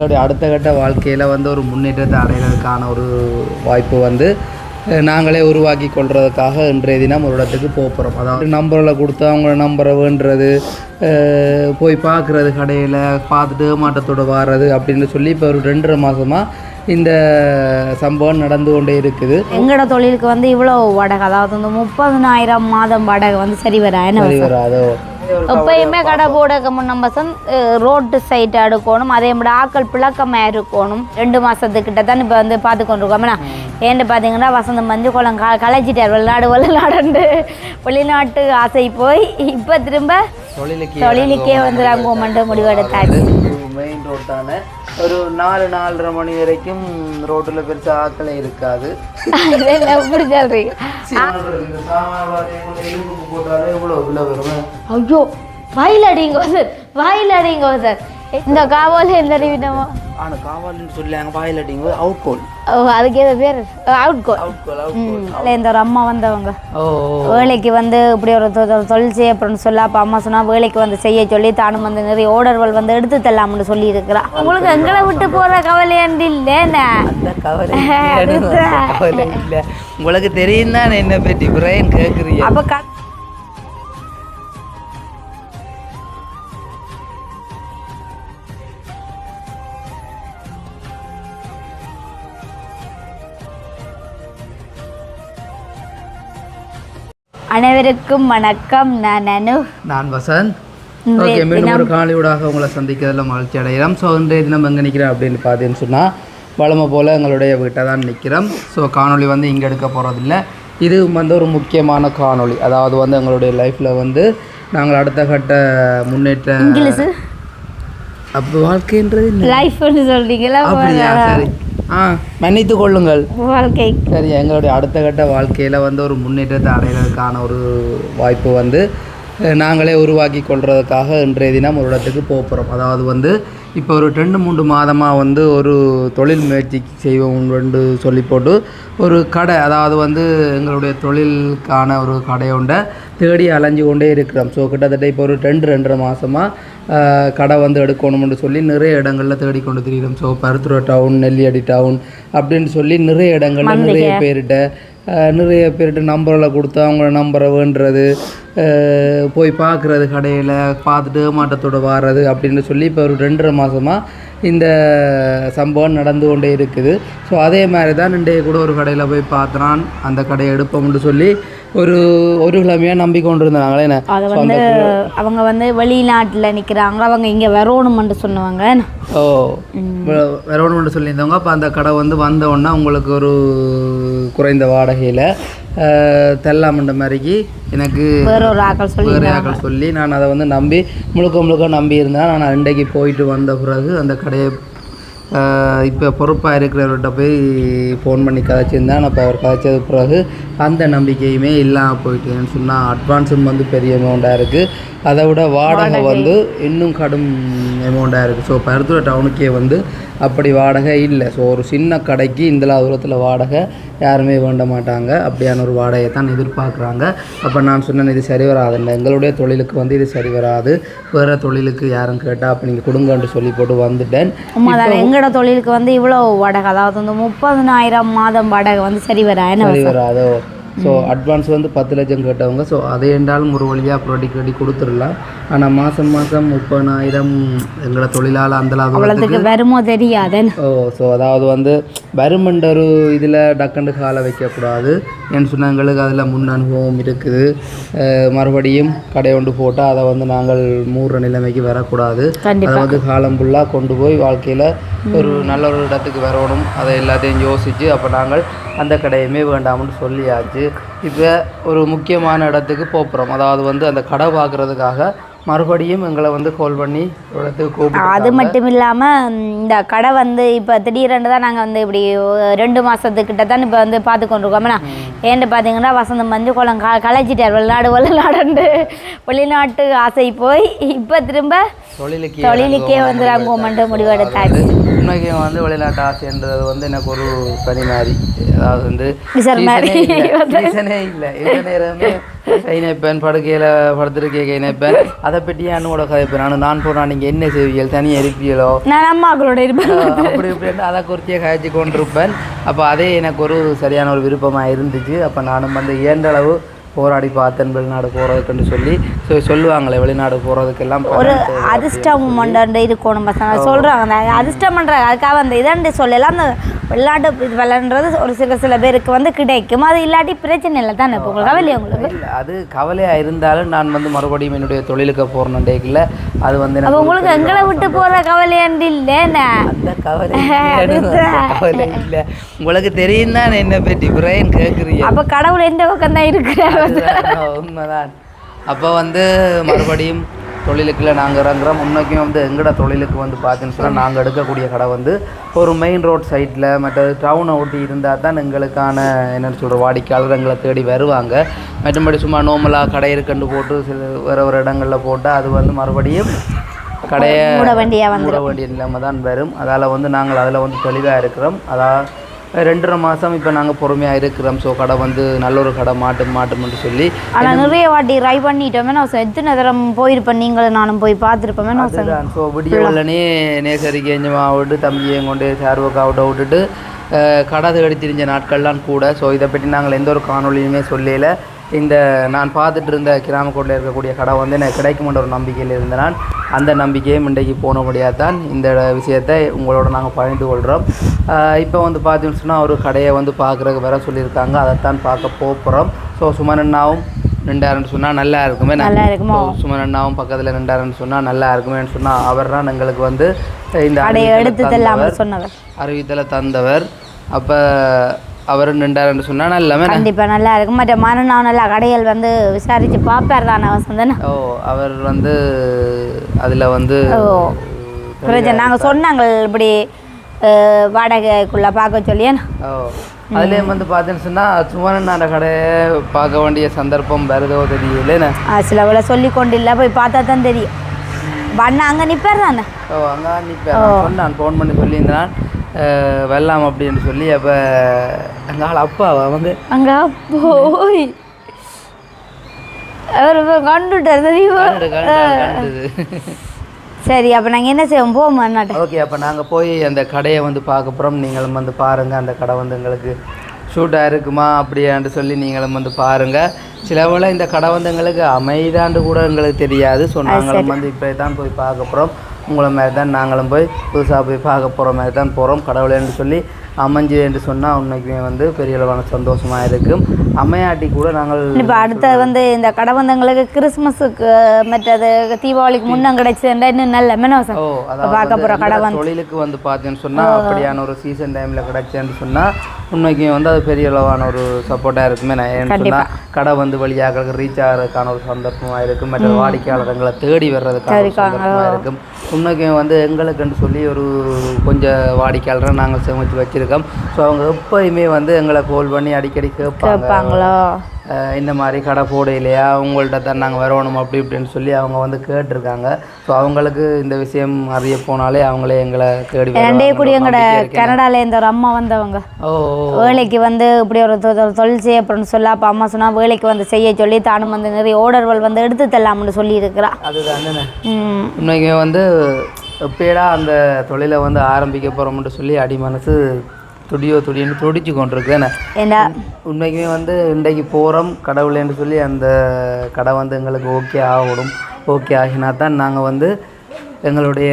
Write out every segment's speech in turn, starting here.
எங்களுடைய அடுத்த கட்ட வாழ்க்கையில் வந்து ஒரு முன்னேற்றத்தை அடைகிறதுக்கான ஒரு வாய்ப்பு வந்து நாங்களே உருவாக்கி கொள்றதுக்காக இன்றைய தினம் ஒரு இடத்துக்கு போக போகிறோம் அதாவது நம்பரில் கொடுத்து அவங்கள நம்பரை வேண்டுறது அஹ், போய் பார்க்குறது கடையில் பார்த்துட்டு மாட்டத்தோட வாடுறது அப்படின்னு சொல்லி இப்போ ஒரு ரெண்டரை மாதமாக இந்த சம்பவம் நடந்து கொண்டே இருக்குது. எங்களோட தொழிலுக்கு வந்து இவ்வளோ வாடகை அதாவது இந்த முப்பதனாயிரம் மாதம் வாடகை வந்து சரி வரா என்ன சரி? வராதோ? எப்பயுமே கடை போடக்க முன்ன ரோட்டு சைட் அடுக்கணும் அதே மாதிரி ஆக்கள் பிளக்கமாக இருக்கணும் ரெண்டு மாதத்துக்கிட்ட தான் இப்போ வந்து பார்த்து கொண்டிருக்கோம்னா ஏன்னு பார்த்தீங்கன்னா வசந்தம் மஞ்சள் குளம் க கலைச்சிட்டார் வெளிநாடு வெளிநாடுண்டு வெளிநாட்டு ஆசை போய் இப்போ திரும்ப தொழிலுக்கு தொழிலுக்கே வந்து ரங்கோமண்டு முடிவெடுத்தாச்சு மெயின் ரோட்டான ஒரு நாலு நாலரை மணி வரைக்கும் ரோட்டில் பெருசாக ஆக்களே இருக்காது. எப்படி சொல்றீங்க? போட்டாலே எவ்வளோ விலை வரும் ஐயோ வாயில் அடிங்க சார் வாயில் அடிங்க சார் இந்த காவோல எந்த ஆனால் காவாலின்னு சொல்லி அங்கே வாயில் அடிங்க அவுட் கோல். அதுக்கு ஏதோ பேர். அவுட் கோல் இந்த ஒரு அம்மா வந்தவங்க. வேலைக்கு வந்து இப்படி ஒரு தொழில் செய்ய சொல்ல அப்போ அம்மா சொன்னா வேலைக்கு வந்து செய்ய சொல்லி தானும் வந்து நிறைய ஓர்டர்கள் வந்து எடுத்து தரலாம்னு சொல்லி இருக்கிறா உங்களுக்கு எங்களை விட்டு இல்லைண்ணே அந்த கவலை இல்லைன்னு அந்த கவலை இல்லை. உங்களுக்கு தெரியும் தான் என்ன பற்றி? பிரைன் கேட்குறீங்க அப்போ அனைவருக்கும் வணக்கம். நான் அனு நான் வசந்த். ஓகே மீண்டும் ஒரு காலையூடாக உங்களை சந்திக்கிறதுல மகிழ்ச்சி அடைகிறோம். ஸோ இன்றைய தினம் எங்கே நிற்கிறேன் அப்படின்னு பார்த்தீங்கன்னு சொன்னால் வளமை போல் எங்களுடைய வீட்டை தான் நிற்கிறோம் ஸோ காணொளி வந்து இங்கே எடுக்க போகிறதில்ல இது வந்து ஒரு முக்கியமான காணொளி. அதாவது வந்து எங்களுடைய லைஃப்பில் வந்து நாங்கள் அடுத்த கட்ட முன்னேற்ற அப்போ வாழ்க்கைன்றது? லைஃப்னு சொல்றீங்களா? அப்படியா சரி. ஆ மன்னித்து கொள்ளுங்கள். வாழ்க்கை. சரி எங்களுடைய அடுத்த கட்ட வாழ்க்கையில் வந்து ஒரு முன்னேற்றத்தை அடைகிறதுக்கான ஒரு வாய்ப்பு வந்து நாங்களே உருவாக்கி கொள்றதுக்காக இன்றைய தினம் ஒரு இடத்துக்கு போக போகிறோம் அதாவது வந்து இப்போ ஒரு ரெண்டு மூன்று மாதமாக வந்து ஒரு தொழில் முயற்சி செய்வோம் என்று சொல்லி போட்டு ஒரு கடை அதாவது வந்து எங்களுடைய தொழிலுக்கான ஒரு கடை ஒன்றை தேடி அலைஞ்சு கொண்டே இருக்கிறோம். ஸோ கிட்டத்தட்ட இப்போ ஒரு ரெண்டு ரெண்டரை மாதமாக கடை வந்து எடுக்கணும்னு சொல்லி நிறைய இடங்களில் தேடிக்கொண்டு திரிகிறோம் so Paruthurai town Nelliyadi town அப்படின்னு சொல்லி நிறைய இடங்கள்ல நிறைய பேர்கிட்ட நிறைய பேர்கிட்ட நம்பரில் கொடுத்து அவங்கள நம்பரை வேண்டுறது போய் பார்க்குறது கடையில் பார்த்துட்டு மாட்டத்தோட வாடுறது அப்படின்னு சொல்லி இப்போ ஒரு ரெண்டரை மாதமாக இந்த சம்பவம் நடந்து கொண்டே இருக்குது. ஸோ அதே மாதிரி தான் இன்றைய கூட ஒரு கடையில் போய் பார்த்துறான் அந்த கடையை எடுப்போம்னு சொல்லி ஒரு ஒரு கிழமையாக நம்பி கொண்டு இருந்தாங்களே என்ன? அதை வந்து அவங்க வந்து வெளிநாட்டில் நிற்கிறாங்க அவங்க இங்கே வரணுமென்று சொன்னவங்க ஓ. வ- வேற ஒன்று சொல்லியிருந்தவங்க. அப்போ அந்த கடை வந்து வந்த உடனே உங்களுக்கு ஒரு குறைந்த வாடகையில் தெல்லாமண்ட மாதிரிக்கு எனக்கு வேற ஒரு ஆக்கள் சொல்லி வேறு யாக்கள் சொல்லி நான் அதை வந்து நம்பி முழுக்க முழுக்க நம்பி இருந்தேன். நான் அண்டைக்கு போயிட்டு வந்த பிறகு அந்த கடையை இப்போ பொறுப்பாக இருக்கிறவர்கிட்ட போய் ஃபோன் பண்ணி கதைச்சிருந்தேன் அப்போ அவர் கதைச்சது பிறகு அந்த நம்பிக்கையுமே இல்லாமல் போயிட்டுன்னு சொன்னால் அட்வான்ஸும் வந்து பெரிய அமௌண்ட்டாக இருக்குது அதை விட வாடகை வந்து இன்னும் கடும் அமௌண்ட்டாக இருக்குது ஸோ பருத்துறை டவுனுக்கே வந்து அப்படி வாடகை இல்லை. ஸோ ஒரு சின்ன கடைக்கு இந்த தூரத்தில் வாடகை. யாருமே வேண்ட மாட்டாங்க. அப்படியான ஒரு வாடகையை தான் எதிர்பார்க்குறாங்க. அப்போ நான் சொன்னேன் இது சரி வராதுல்ல. எங்களுடைய தொழிலுக்கு வந்து இது சரி வராது. வேறு தொழிலுக்கு யாரும் கேட்டால் அப்போ நீங்கள் கொடுங்கன்ட்டு சொல்லி போட்டு வந்துட்டேன். எங்களோட தொழிலுக்கு வந்து இவ்வளோ வாடகை? அதாவது வந்து முப்பதனாயிரம் மாதம் வாடகை வந்து சரி வரா சரி வராதோ? ஸோ அட்வான்ஸ் வந்து பத்து லட்சம் கேட்டவங்க. ஸோ அதை என்றாலும் ஒரு வழியாக ப்ரோடி கட்டி கொடுத்துடலாம். ஆனால் மாதம் மாதம் முப்பதாயிரம் எங்களோட தொழிலால் அந்த வருமோ தெரியாது ஓ ஸோ அதாவது வந்து வருமன்ற ஒரு இதில் டக்குண்டு காலை வைக்கக்கூடாது. ஏன்னு சொன்னால் எங்களுக்கு அதில் முன் அனுபவம் இருக்குது. மறுபடியும் கடை கொண்டு போட்டால் அதை வந்து நாங்கள் மூடுற நிலைமைக்கு வரக்கூடாது. அதை வந்து காலம் ஃபுல்லாக கொண்டு போய் வாழ்க்கையில் ஒரு நல்ல ஒரு இடத்துக்கு வரணும். அதை எல்லாத்தையும் யோசித்து அப்போ நாங்கள் அந்த கடையுமே வேண்டாம்னு சொல்லியாச்சு. இப்போ ஒரு முக்கியமான இடத்துக்கு போகிறோம் அதாவது வந்து அந்த கடை பார்க்குறதுக்காக மறுபடியும் எங்களை வந்து கால் பண்ணி அது மட்டும் இல்லாமல் இந்த கடை வந்து இப்போ திடீரென்று தான் நாங்கள் வந்து இப்படி ரெண்டு மாதத்துக்கிட்ட தான் இப்போ வந்து பார்த்து கொண்டிருக்கோம்னா ஏன்னு பார்த்தீங்கன்னா வசந்தம் மஞ்சள் குளம் க கலைச்சிட்டார் வெளிநாடு வெளிநாடுண்டு வெளிநாட்டு ஆசை போய் இப்போ திரும்ப தொழிலுக்கு வந்து ரங்கோமண்டு முடிவெடுத்தாச்சு. உண்மைக்கு வந்து வெளிநாட்டு ஆசைன்றது வந்து எனக்கு ஒரு பனி மாதிரி. அதாவது வந்து இல்லை. எந்த நேரமே கை நினைப்பேன் படுக்கையில் படுத்துருக்கே கை நினைப்பேன் அதை அதை பற்றி என்னோட கதைப்பு நான் நான் போனால் நீங்கள் என்ன செய்வீர்கள்? தனியாக இருப்பீங்களோ நான் அம்மாக்களோட இருப்பேன். அப்படி இப்படின்னு அதை குறித்தியே காய்ச்சி கொண்டிருப்பேன். அப்போ அதே எனக்கு ஒரு சரியான ஒரு விருப்பமாக இருந்துச்சு. அப்போ நானும் வந்து இயன்றளவு போராடி பார்த்தேன் வெளிநாடு போகிறதுக்குன்னு சொல்லி. ஸோ சொல்லுவாங்களே வெளிநாடு போகிறதுக்கெல்லாம் ஒரு அதிர்ஷ்டம் மண்டை இருக்கணும் பசங்க. சொல்கிறாங்க அந்த அதிர்ஷ்டம் பண்ணுறாங்க அதுக்காக அந்த இதாண்டு சொல்லலாம் அந்த விளையாட்டு இது விளையாடுறது ஒரு சில சில பேருக்கு வந்து கிடைக்கும். அது இல்லாட்டி பிரச்சனை இல்லை தானே? இப்போ உங்களுக்கு கவலையா உங்களுக்கு? அது கவலையாக இருந்தாலும் நான் வந்து மறுபடியும் என்னுடைய தொழிலுக்கு போகிறேன் டேக்கில் அது வந்து அப்போ உங்களுக்கு எங்களை விட்டு போகிற கவலையாண்டு இல்லைண்ணே அந்த கவலை கவலை இல்லை. உங்களுக்கு தெரியும் தான் என்ன பற்றி. பிரைன் கேட்குறீங்க அப்போ கடவுள் எந்த பக்கம் தான் இருக்கிறார்? உண்மைதான். அப்போ வந்து மறுபடியும் தொழிலுக்குள்ள நாங்கள் இறங்குறோம். முன்னோக்கியும் வந்து எங்கட தொழிலுக்கு வந்து பார்த்தீங்கன்னு சொன்னால் நாங்கள் எடுக்கக்கூடிய கடை வந்து ஒரு மெயின் ரோட் சைட்டில் மற்றது டவுனை ஒட்டி இருந்தால் தான் எங்களுக்கான என்னென்னு சொல்கிற வாடிக்கையாளர் எங்களை தேடி வருவாங்க. மற்றபடி சும்மா நோமலாக கடை இருக்குன்னு போட்டு சில வேறு ஒரு இடங்களில் போட்டால் அது வந்து மறுபடியும் கடையை மூட வேண்டியா வந்து மூட வேண்டிய நிலைமை தான் வரும். அதால் வந்து நாங்கள் அதில் வந்து தெளிவாக இருக்கிறோம். அதான் ரெண்டரை மாதம் இப்போ நாங்கள் பொறுமையாக இருக்கிறோம். ஸோ கடை வந்து நல்ல ஒரு கடை மாட்டும் மாட்டும்னு சொல்லி. ஆனால் நிறைய வாட்டி ட்ரை பண்ணிட்டோமே நான் எத்தனை தரம் போயிருப்பேன். நீங்களும் நானும் போய் பார்த்துருப்போமே நான் ஸோ விடிய வெள்ளனே நேசரி கேஞ்சமா விட்டு தம்பியையும் கொண்டு சார்வுக்கு அவுட்ட விட்டுட்டு கடை தேடி திரிஞ்ச நாட்கள்லாம் கூட. ஸோ இதை பற்றி நாங்கள் எந்த ஒரு காணொளியுமே சொல்லல. இந்த நான் பார்த்துட்டு இருந்த கிராமக்கோட்டில் இருக்கக்கூடிய கடை வந்து எனக்கு கிடைக்குமென்ற ஒரு நம்பிக்கையில் இருந்த நான் அந்த நம்பிக்கையும் இன்றைக்கு போனபடியாக தான் இந்த விஷயத்தை உங்களோட நாங்கள் பகிர்ந்து கொள்கிறோம். இப்போ வந்து பார்த்தீங்கன்னு சொன்னால் ஒரு கடையை வந்து பார்க்குறதுக்கு வர சொல்லியிருக்காங்க. அதைத்தான் பார்க்க போகிறோம். ஸோ சுமனண்ணாவும் நின்றாருன்னு சொன்னால் நல்லா இருக்குமே. நல்லா இருக்குமோ? சுமன் அண்ணாவும் பக்கத்தில் நின்றாருன்னு சொன்னால் நல்லா இருக்குமேன்னு சொன்னால் அவர் தான் எங்களுக்கு வந்து இந்த அறிவித்தலை தந்தவர். அப்போ அவர் நின்றாருன்னு சொன்னால் நல்லாமே கண்டிப்பா நல்லா இருக்கும். மற்ற மறுநாள் நல்லா கடைகள் வந்து விசாரிச்சு பார்ப்பார் தானே வசந்தன் ஓ அவர் வந்து அதில் வந்து பிரச்சனை நாங்கள் சொன்னாங்க இப்படி வாடகைக்குள்ள பார்க்க சொல்லி ஓ அதுலேயும் வந்து பார்த்தீங்கன்னு சொன்னால் சுமன் அந்த கடையை பார்க்க வேண்டிய சந்தர்ப்பம் வருதோ தெரியல சில வேலை சொல்லி கொண்டு இல்லை போய் பார்த்தா தான் தெரியும். பண்ண அங்கே நிற்பார் தானே ஓ அங்கே நிற்பேன் சொன்னான் ஃபோன் பண்ணி சொல்லியிருந்தான். வெல்லாம் அப்படின்னு சொல்லி அப்போ எங்கள் ஆள் அப்பா அவங்க அங்கே போய். அவர் கண்டுட்டார். சரி அப்போ நாங்கள் என்ன செய்வோம்? போவோம் அண்ணாட்ட ஓகே அப்போ நாங்கள் போய் அந்த கடையை வந்து பார்க்க போகிறோம் நீங்களும் வந்து பாருங்கள் அந்த கடை வந்து எங்களுக்கு ஷூட்டாக இருக்குமா அப்படியான்னு சொல்லி நீங்களும் வந்து பாருங்கள் சில வேளை இந்த கடை வந்து எங்களுக்கு அமைதாண்டு கூட எங்களுக்கு தெரியாது. ஸோ நாங்களும் வந்து இப்போ தான் போய் பார்க்க போகிறோம் உங்களை மாதிரி தான் நாங்களும் போய் புதுசாக போய் பார்க்க போகிற மாதிரி தான் போகிறோம் கடவுளேன்னு சொல்லி அமைஞ்சு என்று சொன்னால் உண்மைக்குமே வந்து பெரிய அளவான சந்தோஷமாக இருக்கும். அமையாட்டி கூட நாங்கள் இப்போ அடுத்த வந்து இந்த கடை வந்து எங்களுக்கு கிறிஸ்மஸுக்கு மற்றது தீபாவளிக்கு முன்னம் கிடைச்சதுன்றா இன்னும் நல்ல மெனவசம் பார்க்க வந்து போகிற கடை எங்கட வந்து தொழிலுக்கு வந்து பார்த்தீங்கன்னு சொன்னால் அப்படியான ஒரு சீசன் டைமில் கிடைச்சேன்னு சொன்னால் உண்மைக்கு வந்து அது பெரிய அளவான ஒரு சப்போர்ட்டாக இருக்குமே நான் ஏன்னு சொன்னால் கடை வந்து வழியாக ரீச் ஆகிறதுக்கான ஒரு சந்தர்ப்பமாக இருக்கும். மற்ற வாடிக்கையாளர்களை தேடி வர்றதுக்கான சந்தர்ப்பமாக இருக்கும். உண்மைக்கு வந்து எங்களுக்குன்னு சொல்லி ஒரு கொஞ்சம் வாடிக்கையாளரை நாங்கள் சேமித்து வச்சுருக்கோம். ஸோ அவங்க எப்போயுமே வந்து எங்களை கால் பண்ணி அடிக்கடி கேட்பாங்க. கேட்பாங்களோ? இந்த மாதிரி கடை போடையிலையா உங்கள்கிட்ட தான் நாங்கள் வரணும் அப்படி இப்படின்னு சொல்லி அவங்க வந்து கேட்டிருக்காங்க. ஸோ அவங்களுக்கு இந்த விஷயம் அறிய போனாலே அவங்களே எங்களை தேடி ரெண்டே வருவாங்கன்ற கூடி எங்கட நம்பிக்கை இருக்கு. கனடால இந்த ஒரு அம்மா வந்தவங்க. வேலைக்கு வந்து இப்படி ஒரு தொழில் செய்ய போறேன்னு சொல்ல அப்போ அம்மா சொன்னா வேலைக்கு வந்து செய்ய சொல்லி தானும் வந்து நிறைய ஓர்டர்கள் வந்து எடுத்து தரலாம்னு சொல்லி இருக்கிறா அதுதான் உண்மைக்கு வந்து எப்படா அந்த தொழிலை வந்து ஆரம்பிக்க போகிறோம்னு சொல்லி அடி மனசு துடியோ துடின்னு துடிச்சு கொண்டிருக்கு என்ன ஏண்டா? உண்மைக்குமே வந்து இன்றைக்கு போகிறோம் கடவுளேன்னு சொல்லி அந்த கடை வந்து எங்களுக்கு ஓகே ஆகணும். ஓகே ஆகினா தான் நாங்கள் வந்து எங்களுடைய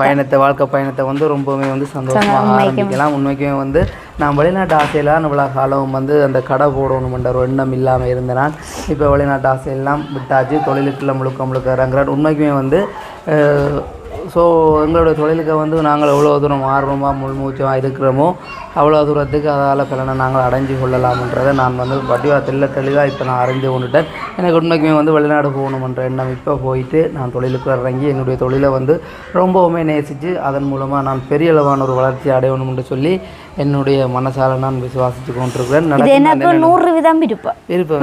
பயணத்தை வாழ்க்கை பயணத்தை வந்து ரொம்பவுமே வந்து சந்தோஷமாக ஆரம்பிக்கலாம். உண்மைக்குமே வந்து நான் வெளிநாட்டு ஆசையெல்லாம் இவ்வளோ காலம் வந்து அந்த கடை போடணுமென்ற ஒரு எண்ணம் இல்லாமல் இருந்த நான் இப்போ வெளிநாட்டு ஆசையெல்லாம் விட்டாச்சு. தொழிலுக்குள்ள முழுக்க முழுக்க இறங்குறேன் உண்மைக்குமே வந்து ஸோ எங்களுடைய தொழிலுக்கு வந்து நாங்கள் எவ்வளோ தூரம் ஆர்வமாக முள்மூச்சமாக இருக்கிறோமோ அவ்வளோ தூரத்துக்கு அதால் பலனை நாங்கள் அடைஞ்சு கொள்ளலாம்ன்றதை நான் வந்து வடிவா தெல்ல தெளிவாக இப்போ நான் அறிஞ்சு கொண்டுட்டேன். எனக்கு உண்மைக்குமே வந்து வெளிநாடு போகணுமன்ற எண்ணம் இப்போ போயிட்டு நான் தொழிலுக்கு இறங்கி என்னுடைய தொழிலை வந்து ரொம்பவுமே நேசித்து அதன் மூலமாக நான் பெரிய அளவான ஒரு வளர்ச்சி அடையணும்னு சொல்லி என்னுடைய மனசால நான் விசுவாசித்து கொண்டிருக்கிறேன். இது எனக்கு நூறு விதம் இருப்பேன் விருப்பம்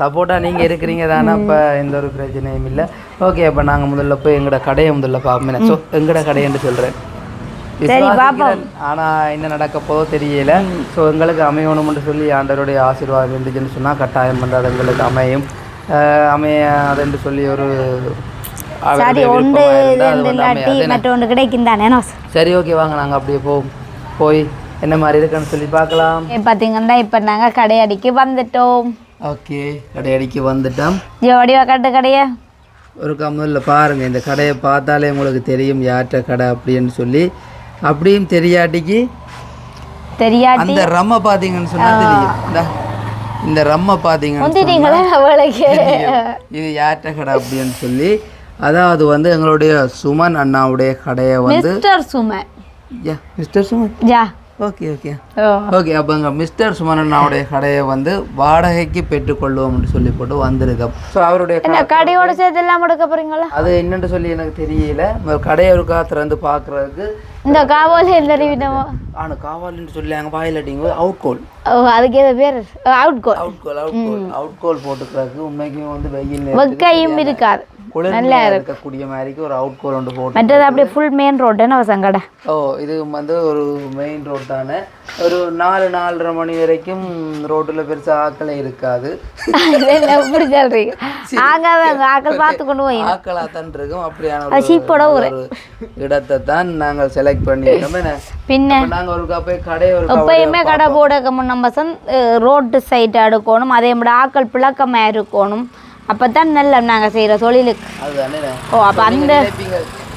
சப்போர்ட்டாக நீங்கள் இருக்கிறீங்க தானே அப்போ எந்த ஒரு பிரச்சனையும் இல்லை. ஓகே அப்போ நாங்கள் முதல்ல போய் எங்களோட கடையை முதல்ல பார்ப்போம். ஸோ எங்களோட கடைன்னு சொல்கிறேன் ஆனால் என்ன நடக்க போதோ தெரியல. ஸோ எங்களுக்கு அமையணும்னு சொல்லி ஆண்டவருடைய ஆசீர்வாதம் இருந்துச்சுன்னு சொன்னால் கட்டாயம் வந்து அது எங்களுக்கு அமையும். அஹ், அமையாதுன்னு சொல்லி ஒரு சரி ஒன்று கிடைக்கும் தானே சரி ஓகே வாங்க நாங்கள் அப்படியே போ போய் என்ன மாதிரி இருக்குன்னு சொல்லி பார்க்கலாம். பார்த்தீங்கன்னா இப்போ நாங்கள் கடையடிக்கு வந்துட்டோம். ஓகே கடையடிக்கு வந்துட்டோம். ஜோடிவா கட்டு கடையை? ஒரு கம்மல்ல பாருங்க இந்த கடையை பார்த்தாலே உங்களுக்கு தெரியும் யார்கிட்ட கடை அப்படின்னு சொல்லி. அப்படியும் தெரியாட்டிக்கு தெரியாட்டி அந்த ரம்ம பார்த்தீங்கன்னு சொன்னா தெரியும். இந்தா, ரம்ம பார்த்தீங்கன்னு இது யார்கிட்ட கடை அப்படின்னு சொல்லி. அதாவது வந்து எங்களுடைய சுமன் அண்ணாவுடைய கடையை வந்து மிஸ்டர் சுமை யா மிஸ்டர் சுமன். ஜா ஓகே ஓகே ஓகே அப்போ இங்கே மிஸ்டர் சுமன் அண்ணாவுடைய கடையை வந்து வாடகைக்கு பெற்றுக்கொள்வோம்னு சொல்லி போட்டு வந்திருக்கோம். ஸோ அவருடைய கடையோட சேர்த்து எல்லாம் எடுக்க போறீங்களா? அது என்னன்னு சொல்லி எனக்கு தெரியல. கடையை ஒருக்கா திறந்து பார்க்கறதுக்கு இந்த காவோல தெரிவிட்டோமோ ஆனால் காவாலின்னு சொல்லி அங்கே வாயில் அடிங்க அவுட் கோல் அதுக்கு ஏதோ பேர் out go out goal out goal out goal போட்டுக்கிறதுக்கு உண்மைக்குமே வந்து வெயில் வெக்கையும் இருக்காது. குளிர்மையாக இருக்கக்கூடிய மாதிரிக்கு ஒரு அவுட் கோல் ஒன்று போட்டு மற்றது அப்படியே ஃபுல் மெயின் ரோடுன்னு வசம் கடை ஓ இது வந்து ஒரு மெயின் ரோட் தானே. ஒரு நாலு நாலரை மணி வரைக்கும் ரோட்டில் பெருசாக ஆக்களே இருக்காது. இப்படி சொல்றீங்க. ஆக்கள் பார்த்து கொண்டு போய் ஆக்களாக தான் இருக்கும். அப்படியான சீப்போட ஒரு இடத்தை தான் நாங்கள் செலக்ட் என்ன? பின்ன? நாங்கள் ஒரு போய் கடையை ஒரு எப்பயுமே கடை போடக்க முன்ன பசந்த் ரோட்டு சைட் எடுக்கணும் அதே மாதிரி ஆக்கள் பிளக்கமாக இருக்கணும். அப்போ தான் நல்ல நாங்கள் செய்கிற தொழிலுக்கு. அதுதானே. ஓ அப்போ அந்த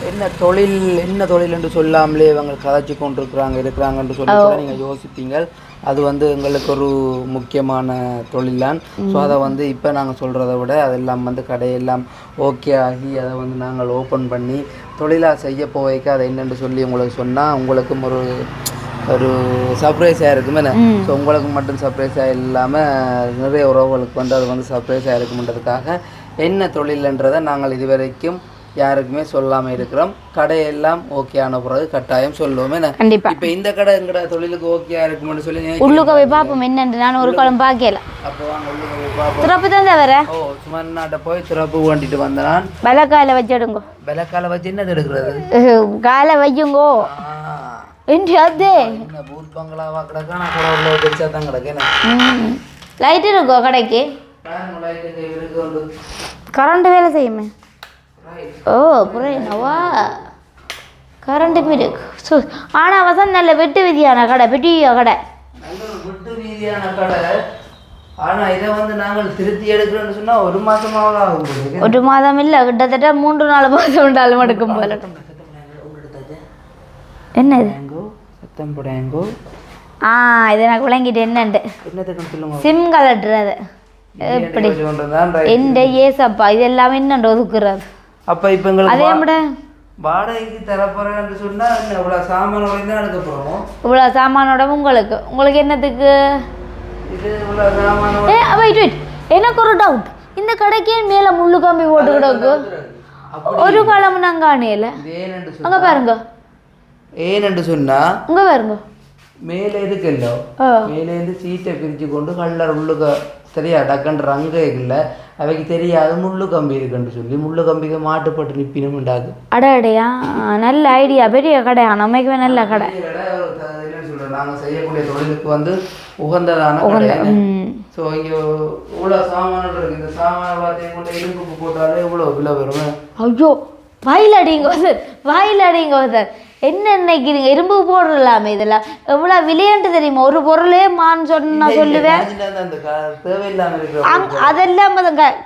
என்ன தொழில் என்ன தொழில் என்று சொல்லாமலே இவங்க கதைச்சு கொண்டிருக்கிறாங்க இருக்கிறாங்கன்னு சொல்லி கூட நீங்கள் யோசிப்பீங்க அது வந்து எங்களுக்கு ஒரு முக்கியமான தொழில் தான் ஸோ அதை வந்து இப்போ நாங்கள் சொல்கிறத விட அதெல்லாம் வந்து கடையெல்லாம் ஓகே ஆகி அதை வந்து நாங்கள் ஓப்பன் பண்ணி தொழிலாக செய்ய போவைக்க அதை என்னென்னு சொல்லி உங்களுக்கு சொன்னால் உங்களுக்கும் ஒரு ஒரு சர்ப்ரைஸாக இருக்குமே ஸோ உங்களுக்கு மட்டும் சர்ப்ரைஸாக இல்லாமல் நிறைய உறவுகளுக்கு வந்து அது வந்து சர்ப்ரைஸாக இருக்கும்ன்றதுக்காக என்ன தொழில்ன்றதை நாங்கள் இதுவரைக்கும் யாருக்குமே சொல்லாமல் இருக்கிறோம். கடையெல்லாம் ஓகே ஆன பிறகு கட்டாயம் சொல்லுவோமே. கண்டிப்பா. இப்போ இந்த கடை எங்கட தொழிலுக்கு ஓகே இருக்கும்னு சொல்லி. உள்ளுக்க போய் பார்ப்போம் என்னண்டு நான் ஒரு குளம் பார்க்கல அப்போ வாங்க உள்ள போய் பார்ப்போம். திறப்பு தான் வர ஓ சும்மா நாட்டை போய் திறப்பு வேண்டிட்டு வந்தான் வெள்ளக்காயில வச்சிடுங்கோ விளக்கால வச்சு என்னது எடுக்கிறது? காலை வையுங்கோ. கிடக்கா நான் கூட உள்ள பெருசாக தான் கிடக்கு என்ன லைட் இருக்கோ கடைக்கு? பாருங்க, light இங்க இருக்கு உண்டு. கரண்ட் இருக்கு. சு ஆனால் வசந்த் நல்ல வெட்டு விதியான கடை பெட்டிய கடை. விட்டு வீதியான கடை. ஆனா இதை வந்து நாங்கள் திருத்தி எடுக்கிறோம்னு சொன்னா ஒரு ஆகும் போல இருக்கு. ஒரு மாதம் இல்லை கிட்டத்தட்ட மூன்று நாலு மாதம் உண்டாலும் எடுக்கும் போல. என்ன இது ஏங்கோ சத்தம் போடாங்கோ ஆ இதை நான் விளங்கிட்டு என்னண்டு சிம் கலட்டுறது எப்படி? எந்த ஏசப்பா இது எல்லாமே என்னண்டு ஒதுக்குறது? அப்ப இப்ப எங்களுக்கு அதே விட வாடகைக்கு தரப்போறேன்னு சொன்னா என்ன இவ்வளவு சாமான தான் எடுக்க போறோம்? இவ்வளோ சாமானோட உங்களுக்கு. உங்களுக்கு என்னத்துக்கு? இது இவ்வளவு சாமான ஏ வெயிட் வெயிட் எனக்கு ஒரு டவுட் இந்த கடைக்கே மேலே முள்ளு கம்பி போட்டு கிடக்கு ஒரு காலம் நாங்க காணையில இது ஏனென்று அங்க பாருங்க. ஏனென்று சொன்னா அங்க பாருங்க. மேலே இருக்குல்லோ ஆ. மேலே இருந்து சீட்டை பிரிச்சு கொண்டு கல்லர் உள்ளுக்க சரியா டக்குன்ற ரங்க இல்லை அவைக்கு தெரியாது முள்ளு கம்பி இருக்குன்னு சொல்லி முள்ளு கம்பிக்கு மாட்டுப்பட்டு நிப்பினும் உண்டாது அடையா நல்ல ஐடியா பெரிய கடையா நமக்கு நல்ல கடை. நாங்கள் செய்யக்கூடிய தொழிலுக்கு வந்து உகந்ததான கடை. ஸோ இங்கே இவ்வளோ சாமான்கள் இருக்கு இந்த சாமான பார்த்தீங்க கொண்டு போட்டாலே இவ்வளோ விலை வரும். ஐயோ வாயில் அடிங்க வாயில் அடிங்க என்ன நினைக்கிறீங்க இரும்பு போடலாமே இதெல்லாம். எவ்வளோ விலையன்ட்டு தெரியுமா? ஒரு பொருளே மான்னு சொன்ன நான் சொல்லுவேன் அதெல்லாம்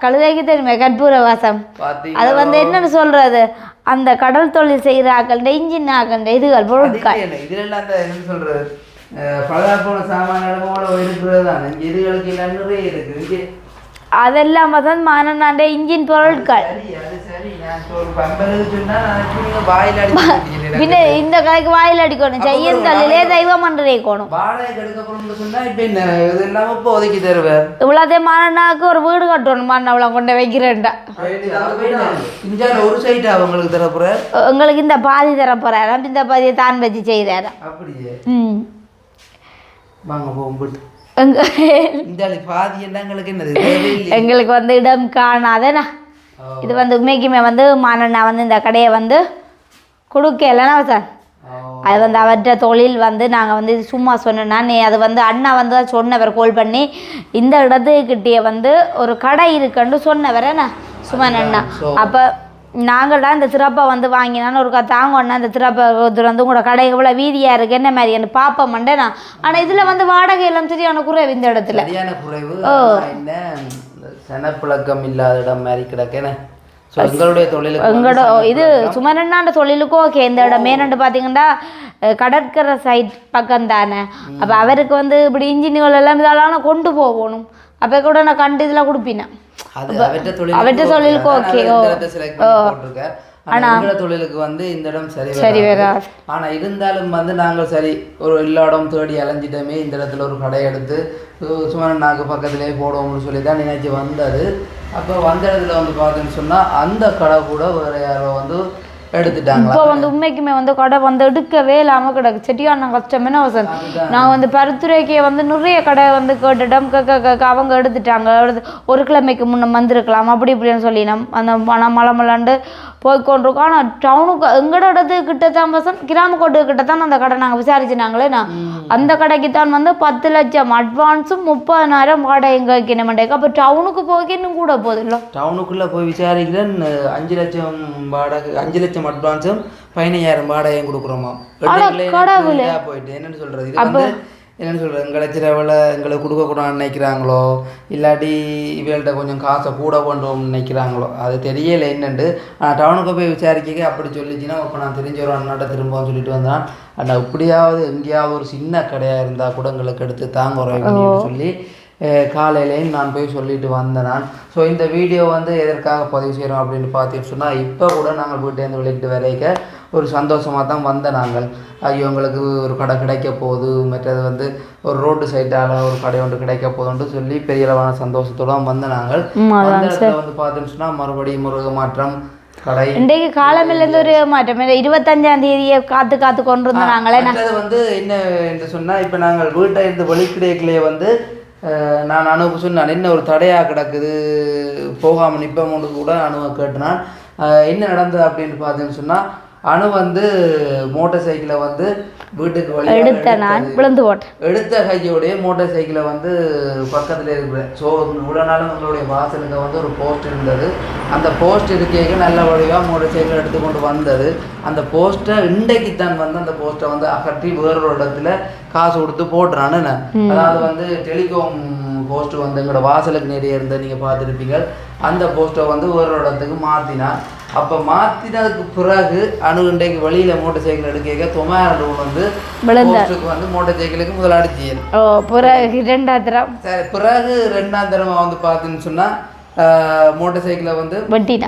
கழுதைக்கு தெரியுமே கற்பூர வாசம். அது வந்து என்னன்னு சொல்றது? அந்த கடல் தொழில் செய்கிற ஆக்கள் இன்ஜின் ஆக்கள் இதுகள் பொருட்கள். இதுல எல்லாம் அந்த என்ன சொல்றது? அஹ் பழுதா போன சாமான்களோட இருக்கிறது தான். இதுகளுக்கு நிறைய இருக்கு. இங்கே அதெல்லாம் தான் மானநாண்ட இன்ஜின் பொருட்கள். ஒதுக்கி தருவார். இவ்வளோதே மானனாக்கு ஒரு வீடு கட்டணும் மானவளை கொண்டு வைக்கிறேன்டா. இஞ்சால ஒரு சைடு அவங்களுக்கு தரப்புற உங்களுக்கு இந்த பாதி தர போறாராம் இந்த பாதியை தான் வச்சு செய்கிறாராம் அப்படியே? ம். வாங்க போகும் எங்களுக்கு வந்து இடம் காணாதேண்ணா. இது வந்து உண்மைக்குமே வந்து மானண்ணா வந்து இந்த கடையை வந்து கொடுக்கலண்ணா சார். அது வந்து அவர்கிட்ட தொழில் வந்து நாங்கள் வந்து சும்மா சொன்னோன்னா நீ அது வந்து அண்ணா வந்து தான் சொன்னவர் கால் பண்ணி இந்த இடத்துக்கிட்டே வந்து ஒரு கடை இருக்குன்னு சொன்னவர் என்ன சுமன் அண்ணா. அப்போ நாங்கள் தான் இந்த திறப்பை வந்து வாங்கினான்னு ஒரு தாங்க அண்ணா இந்த திறப்பை இது வந்து உங்களோட கடை இவ்வளோ வீதியாக இருக்குது என்ன மாதிரி? என்ன பார்ப்போம்ண்டே நான் ஆனால் இதில் வந்து வாடகை எல்லாம் சரியான குறைவு இந்த இடத்துல. குறைவு. என்ன சனப்புழக்கம் இல்லாத இடம் மாதிரி கிடக்கேன ஸோ எங்களுடைய தொழிலுக்கு எங்களோட இது சுமரண்ணாண்ட தொழிலுக்கும் ஓகே இந்த இடம். மேனண்டு பார்த்தீங்கன்னா கடற்கரை சைட் பக்கம் தானே அப்போ அவருக்கு வந்து இப்படி இன்ஜினியர் எல்லாம் இதெல்லாம் கொண்டு போகணும். அப்போ கூட நான் கண்டு இதெல்லாம் கொடுப்பினேன் அவற்ற தொழிலுக்கு அவற்ற தொழிலுக்கு okay. okay, அதான் ஓ. இந்த இடத்தை select பண்ணி போட்டிருக்கேன். ஆனா தொழிலுக்கு வந்து இந்த இடம் சரி சரி வராது. ஆனா இருந்தாலும் வந்து நாங்கள் சரி ஒரு எல்லா இடம் தேடி அலைஞ்சிட்டோமே இந்த இடத்துல ஒரு கடை எடுத்து சு- சும்மா நாக்கு பக்கத்துலேயே போடுவோம்னு சொல்லி தான் நினைச்சு வந்தது அப்போ வந்த இடத்துல வந்து பார்த்தோன்னு சொன்னா அந்த கடை கூட வேற யாரோ வந்து எடுத்துட்டாங்களா? இப்போ வந்து உண்மைக்குமே வந்து கடை வந்து எடுக்கவே இல்லாமல் கிடக்கு. செட்டியான கஷ்டம். வசந்த் நான் வந்து பருத்துரைக்கே வந்து நிறைய கடை வந்து கேட்டுட்டோம். கேட்க கேட்க அவங்க எடுத்துட்டாங்க. எடுத்து ஒரு கிழமைக்கு முன்ன வந்திருக்கலாம். அப்படி இப்படின்னு சொல்லி நம் அந்த மனம் மலை மலாண்டு போய்க்கொண்டிருக்கோம். ஆனால் டவுனுக்கு எங்கட இடத்துக்கு கிட்ட தான் வசந்த் கிராமக்கோட்டு கிட்ட தான் அந்த கடை நாங்கள் விசாரிச்சினாங்களே நான். அந்த கடைக்கு தான் வந்து பத்து லட்சம் அட்வான்ஸும் முப்பதனாயிரம் வாடகை எங்கே வைக்கணும் மாட்டேங்க அப்போ டவுனுக்கு போக இன்னும் கூட போகுது இல்லை டவுனுக்குள்ளே போய் விசாரிக்கிறேன் அஞ்சு லட்சம் வாடகை அஞ்சு லட்சம் அட்வான்ஸும் பதினையாயிரம் வாடகையும் கொடுக்குறோமா. போயிட்டு என்னன்னு இது வந்து என்னன்னு சொல்றது எங்களை சிலவில் எங்களுக்கு கொடுக்கக்கூடாதுன்னு நினைக்கிறாங்களோ இல்லாட்டி இவங்கள்ட்ட கொஞ்சம் காசை கூட கொண்டோம்னு நினைக்கிறாங்களோ அது தெரியல என்னண்டு. ஆனால் டவுனுக்கு போய் விசாரிக்க அப்படி சொல்லிச்சுன்னா இப்போ நான் தெரிஞ்ச ஒரு அண்ணாட்ட திரும்பவும் சொல்லிட்டு வந்தான். அண்ணா இப்படியாவது எங்கேயாவது ஒரு சின்ன கடையாக இருந்தால் கூட எங்களுக்கு எடுத்து தாங்க உறவு சொல்லி காலையிலேயும் நான் போய் சொல்லிட்டு வந்தேன் நான். ஸோ இந்த வீடியோ வந்து எதற்காக பதிவு செய்கிறோம் அப்படின்னு பார்த்தீங்கன்னு சொன்னால் இப்போ கூட நாங்கள் வீட்டிலேருந்து வெளியிட்டு வரைக்க ஒரு சந்தோஷமாக தான் வந்தேன் நாங்கள். ஐயோ எங்களுக்கு ஒரு கடை கிடைக்க போகுது மற்றது வந்து ஒரு ரோட்டு சைட்டால் ஒரு கடை ஒன்று கிடைக்க போகுதுன்ட்டு சொல்லி பெரிய அளவான சந்தோஷத்தோட வந்த நாங்கள். ம், வந்த இடத்துல வந்து சொன்னால் மறுபடியும் முருக மாற்றம் இன்றைக்கு காலமிலேருந்து ஒரு மாற்றம். இல்லை இருபத்தஞ்சாம் தேதியை காத்து காத்து கொண்டு இருந்தாங்களே மற்றது வந்து என்ன என்று சொன்னால் இப்போ நாங்கள் வீட்டை இருந்து வெளிக்கிடையிலே வந்து அஹ், நான் அணுவுக்கு சொன்னேன் என்ன ஒரு தடையாக கிடக்குது போகாமல் நிற்பமோன்னு கூட அணுவை கேட்டினான் என்ன நடந்தது அப்படின்னு பார்த்தீங்கன்னு சொன்னால் அணு வந்து மோட்டார் சைக்கிளை வந்து வீட்டுக்கு வழி எடுத்த நான் விழுந்து போட்டேன். எடுத்த கையோடைய மோட்டார் சைக்கிளை வந்து பக்கத்தில் இருக்கிற ஸோ இவ்வளோ நாளும் உங்களுடைய வாசலுக்கு வந்து ஒரு போஸ்ட் இருந்தது. அந்த போஸ்ட் இருக்கைக்கு நல்ல வடிவாக மோட்டார் சைக்கிள் எடுத்துக்கொண்டு வந்தது. அந்த போஸ்ட்டை இன்றைக்கு தான் வந்து அந்த போஸ்ட்டை வந்து அகற்றி வேறொரு இடத்துல காசு கொடுத்து போட்டுறான்னு நான். அதாவது வந்து டெலிகாம் போஸ்ட் வந்து எங்களோட வாசலுக்கு நிறைய இருந்த நீங்கள் பார்த்துருப்பீங்க. அந்த போஸ்ட்டை வந்து வேறொரு இடத்துக்கு மாற்றினான் அப்போ மாற்றினதுக்கு பிறகு அணு இன்றைக்கு வெளியில் மோட்டார் சைக்கிள் எடுக்க தொமாயிரம் ரூபா வந்து. போஸ்ட்டுக்கு வந்து மோட்டார் சைக்கிளுக்கு முதல் அடிச்சியல் ஓ பிறகு ரெண்டாவது தரம். சரி பிறகு ரெண்டாம் தடவை வந்து பார்த்தீங்கன்னு சொன்னால் மோட்டார் சைக்கிளை வந்து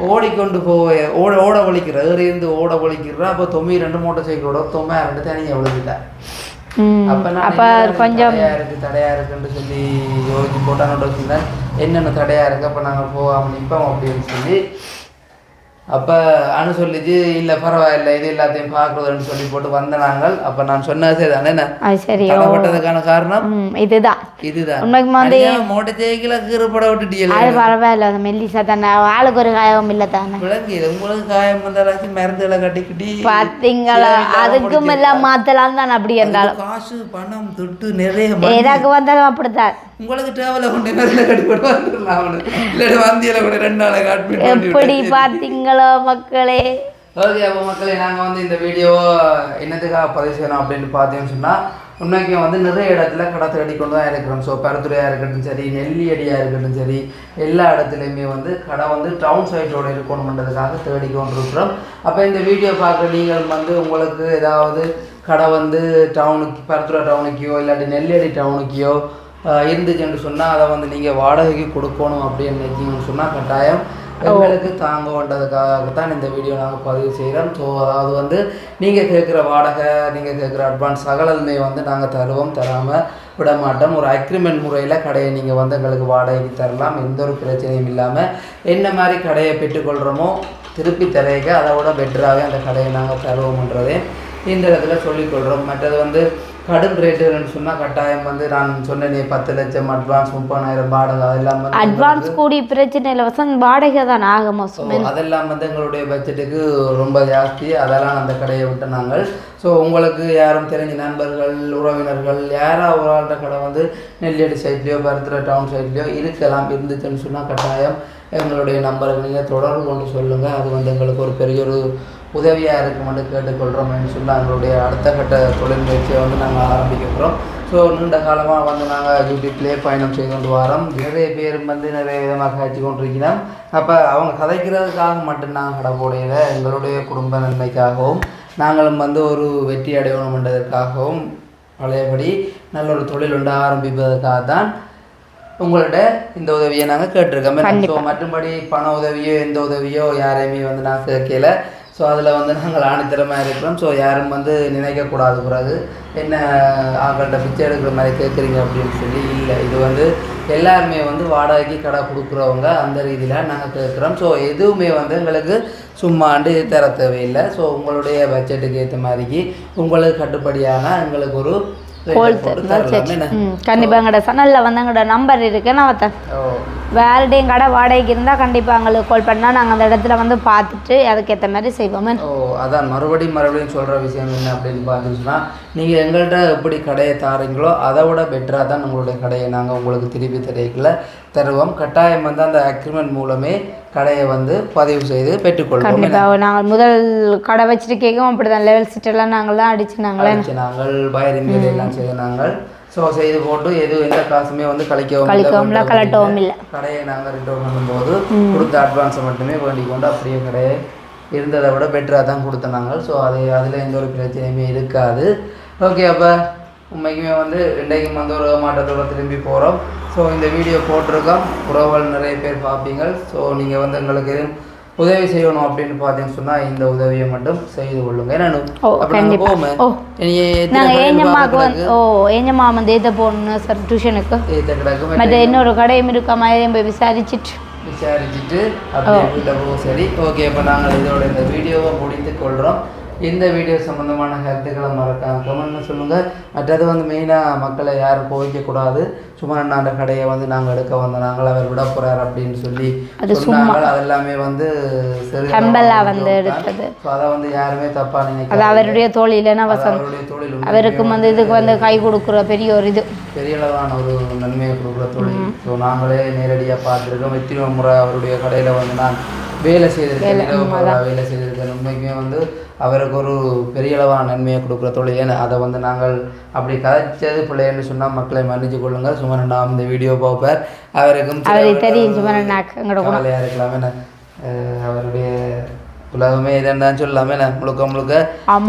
ஓடிக்கொண்டு போய் ஓட ஓட வலிக்கிற இருந்து ஓட வலிக்கிறா அப்போ தொம்மி ரெண்டு மோட்டார் சைக்கிளோட தொம்மையா ரெண்டு தனியாக விழுந்துட்டேன் அப்போ நான் அப்போ என்னடா கொஞ்சம் தடையா இருக்கு தடையா இருக்குன்னு சொல்லி யோசிச்சு வச்சுருந்தேன் என்னென்ன தடையா இருக்கு அப்போ நாங்கள் போகாமல் நிற்போம் அப்படின்னு சொல்லி அப்போ அனு சொல்லிச்சு இல்லை பரவாயில்ல இது எல்லாத்தையும் பார்க்குறதுன்னு சொல்லி போட்டு வந்த நாங்கள். அப்போ நான் சொன்னது தானே சரி தடைப்பட்டதுக்கான காரணம்? இதுதான். இதுதான். உண்மைக்கு வந்து மோட்டர் சைக்கிளை கீறுபட விட்டுட்டீங்களே அது பரவாயில்ல அது மெல்லிசா தானே ஆளுக்கு ஒரு காயம் இல்லை தானே. விளங்கியது உங்களுக்கு காயம் வந்தாலாச்சும் மருந்துகளை கட்டிக்கிட்டி பார்த்தீங்களா அதுக்கும் எல்லாம் மாத்தலாம் தான் அப்படி என்றாலும் காசு பணம் துட்டு நிறைய எனக்கு வந்தாலும் அப்படித்தான். உங்களுக்கு தேவையில்ல கொண்டு மருந்தை கட்டி போட்டு வந்துடலாம் அவனு. இல்லாட்டி வந்தியில கூட ரெண்டு அட்மிட் பண்ணி எப்படி பார்த்தீங்களோ மக்களே. ஓகே அப்போ மக்களே நாங்கள் வந்து இந்த வீடியோ என்னத்துக்காக பதிவு செய்யணும் அப்படின்னு பார்த்தீங்கன்னு சொன்னால் இன்னைக்கு வந்து நிறைய இடத்துல கடை தேடி கொண்டு தான் இருக்கிறோம். ஸோ பருத்துறையாக இருக்கட்டும் சரி நெல்லியடியாக இருக்கட்டும் சரி எல்லா இடத்துலையுமே வந்து கடை வந்து டவுன் சைட்டோட இருக்கணுன்றதுக்காக தேடி கொண்டு இருக்கிறோம் அப்போ இந்த வீடியோ பார்க்குற நீங்கள் வந்து உங்களுக்கு ஏதாவது கடை வந்து டவுனுக்கு பருத்துறை டவுனுக்கையோ இல்லாட்டி நெல்லியடி டவுனுக்கையோ இருந்துச்சுன்னு சொன்னால் அதை வந்து நீங்கள் வாடகைக்கு கொடுக்கணும் அப்படின்னு நினைச்சீங்கன்னு சொன்னால் கட்டாயம் எங்களுக்கு தாங்கன்றதுக்காகத்தான் இந்த வீடியோ நாங்கள் பதிவு செய்கிறோம் ஸோ அதாவது வந்து நீங்கள் கேட்குற வாடகை நீங்கள் கேட்குற அட்வான்ஸ் சகலதுமே வந்து நாங்கள் தருவோம். தராமல் விட மாட்டோம். ஒரு அக்ரிமெண்ட் முறையில் கடையை நீங்கள் வந்து எங்களுக்கு வாடகைக்கு தரலாம். எந்த ஒரு பிரச்சனையும் இல்லாமல் என்ன மாதிரி கடையை பெற்றுக்கொள்கிறோமோ திருப்பி தரையக அதை விட பெட்டராகவே அந்த கடையை நாங்கள் தருவோம்ன்றதே இந்த இடத்துல சொல்லிக்கொள்கிறோம் மற்றது வந்து கடும் ரேட்டுன்னு சொன்னால் கட்டாயம் வந்து நான் சொன்னேனே பத்து லட்சம் அட்வான்ஸ் முப்பதாயிரம் வாடகை அதெல்லாம் வந்து அட்வான்ஸ் கூடி பிரச்சனை இல்லை வசந்த். வாடகை தான் ஆகும் அதெல்லாம் வந்து எங்களுடைய பட்ஜெட்டுக்கு ரொம்ப ஜாஸ்தி. அதெல்லாம் அந்த கடையை விட்டு நாங்கள். ஸோ உங்களுக்கு யாரும் தெரிஞ்ச நண்பர்கள் உறவினர்கள் யாரா ஒரு ஆள்கிட்ட கடை வந்து நெல்லியடி சைட்லேயோ பருத்துற டவுன் சைட்லேயோ இருக்கலாம். இருந்துச்சுன்னு சொன்னால் கட்டாயம் எங்களுடைய நம்பருக்கு நீங்கள் தொடர்பு கொண்டு சொல்லுங்கள் அது வந்து எங்களுக்கு ஒரு பெரிய ஒரு உதவியாக இருக்குமென்று கேட்டுக்கொள்கிறோம்னு சொல்லி எங்களுடைய அடுத்த கட்ட தொழில் முயற்சியை வந்து நாங்கள் ஆரம்பிக்க போகிறோம் ஸோ நீண்ட காலமாக வந்து நாங்கள் யூடியூப்லேயே பயணம் செய்து கொண்டு வரோம். நிறைய பேர் வந்து நிறைய விதமாக காய்ச்சி கொண்டிருக்கிறோம். அப்போ அவங்க கதைக்கிறதுக்காக மட்டும் நாங்கள் கடை போடையில எங்களுடைய குடும்ப நன்மைக்காகவும் நாங்களும் வந்து ஒரு வெற்றி அடையணும் என்றதற்காகவும் பழையபடி நல்ல ஒரு தொழில் ஒன்று ஆரம்பிப்பதற்காக தான் உங்கள்ட்ட இந்த உதவியை நாங்கள் கேட்டிருக்கோம். ஸோ மற்றபடி பண உதவியோ எந்த உதவியோ யாரையுமே வந்து நான் கேட்கல. ஸோ அதில் வந்து நாங்கள் ஆணித்தரமாக இருக்கிறோம். ஸோ யாரும் வந்து நினைக்கக்கூடாது கூடாது. என்ன அவங்கள்ட்ட பிச்சை எடுக்கிற மாதிரி கேட்குறீங்க அப்படின்னு சொல்லி இல்லை. இது வந்து எல்லாருமே வந்து வாடகைக்கு கடை கொடுக்குறவங்க அந்த ரீதியில் நாங்கள் கேட்குறோம் ஸோ எதுவுமே வந்து எங்களுக்கு சும்மாண்டு தர தேவையில்லை. ஸோ உங்களுடைய பட்ஜெட்டுக்கு ஏற்ற மாதிரிக்கு உங்களுக்கு கட்டுப்படியான எங்களுக்கு ஒரு ம் கண்டிப்பாக எங்கள்ட சனலில் வந்து எங்களோட நம்பர் இருக்கு நான் ஓ வேறுடையும் கடை வாடகைக்கு இருந்தால் கண்டிப்பாக எங்களுக்கு கால் பண்ணால் நாங்கள் அந்த இடத்துல வந்து பார்த்துட்டு அதுக்கேற்ற மாதிரி செய்வோமே. ஓ அதான் மறுபடியும் மறுபடியும் சொல்கிற விஷயம் என்ன அப்படின்னு பார்த்தீங்கன்னா நீங்கள் எங்கள்கிட்ட எப்படி கடையை தாரீங்களோ அதை விட பெட்டராக தான் உங்களுடைய கடையை நாங்கள் உங்களுக்கு திருப்பி தரைக்குள்ள தருவோம். கட்டாயம் வந்து அந்த அக்ரிமெண்ட் மூலமே கடையை வந்து பதிவு செய்து பெற்றுக்கொள்வோம். கண்டிப்பாக நாங்கள் முதல் கடை வச்சுட்டு கேட்கவும் அப்படி தான் லெவல் சீட்டெல்லாம் நாங்கள் தான் அடிச்சு நாங்களே அடிச்சு நாங்கள் வயரிங் வேலையெல்லாம் செய்து நாங்கள். ஸோ செய்து போட்டு எதுவும் எந்த காசுமே வந்து கழிக்கவும் கழிக்கவும் இல்லை, கலட்டவும் இல்லை. கடையை நாங்கள் ரிட்டர்ன் பண்ணும்போது கொடுத்த அட்வான்ஸை மட்டுமே வேண்டிக் கொண்டு அப்படியே கடையை இருந்ததை விட பெட்டராக தான் கொடுத்தோம் நாங்கள். ஸோ அது அதில் எந்த ஒரு பிரச்சனையுமே இருக்காது. ஓகே அப்போ உண்மைக்குமே வந்து இன்றைக்கும் வந்து ஒரு மாற்றத்தோட திரும்பி போகிறோம் ஸோ இந்த வீடியோ போட்டிருக்கோம். உறவுகள் நிறைய பேர் பார்ப்பீங்க ஸோ நீங்கள் வந்து எங்களுக்கு எதுவும் உதவி செய்யணும் அப்படின்னு பார்த்தீங்கன்னு சொன்னால் இந்த உதவியை மட்டும் செய்து கொள்ளுங்க ஏன்னா ஓ, ஏஞ்சம்மா வந்து சார் டியூஷனுக்கு மற்ற இன்னொரு கடையும் இருக்க மாதிரி போய் விசாரிச்சுட்டு. விசாரிச்சுட்டு அப்படியே வீட்டில் போக சரி. ஓகே இப்போ நாங்கள் இதோட இந்த வீடியோவை முடித்து கொள்கிறோம் இந்த வீடியோ சம்மந்தமான கருத்துக்களை மறக்காம கமெண்ட்னு சொல்லுங்கள் மற்றது வந்து மெயினாக மக்களை யாரும் கோவிக்கக்கூடாது சும்மா அந்த கடையை வந்து நாங்கள் எடுக்க வந்தோம். நாங்கள் அவர் விட போகிறார் அப்படின்னு சொல்லி அது சொன்னாங்க. அது எல்லாமே வந்து வந்து எடுத்தது. அதை வந்து யாருமே தப்பாக அது நினைக்காது அவருடைய அது வசம் அவருடைய தொழில் அவருக்கும் வந்து இதுக்கு வந்து கை கொடுக்குற பெரிய ஒரு இது. பெரிய அளவான ஒரு நன்மையை கொடுக்குற தொழில் ஸோ நாங்களே நேரடியாக பார்த்துருக்கோம். எத்தனை முறை அவருடைய கடையில் வந்து நான் வேலை செய்திருக்கேன் வேலை செய்திருக்கேன் உண்மைக்குமே வந்து அவருக்கு ஒரு பெரிய அளவான நன்மையை கொடுக்குற தொழில். ஏன்னா அதை வந்து நாங்கள் அப்படி கதைச்சது பிள்ளைன்னு சொன்னால் மக்களை மன்னிச்சு கொள்ளுங்கள். நான் இந்த வீடியோ பார்ப்பார். அவருக்கும் தெரியும் இருக்கலாம். அவருடைய உலகமே இதுன்னு சொல்லலாமே. என்ன முழுக்க முழுக்க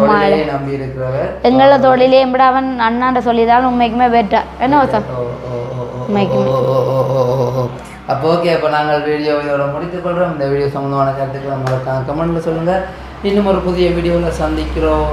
தொழிலே நம்பி இருக்கிறவர் எங்கள தொழிலே எப்படி அவன் அண்ணாண்ட சொல்லிதான் உண்மைக்குமே பெட்டா என்ன வசம் அப்போ ஓகே அப்போ நாங்கள் வீடியோ இதோட முடித்துக்கொள்கிறோம் இந்த வீடியோ சம்மந்தமான கருத்துக்களை மறக்காம கமெண்ட்டில் சொல்லுங்கள் இன்னும் ஒரு புதிய வீடியோவில் சந்திக்கிறோம்.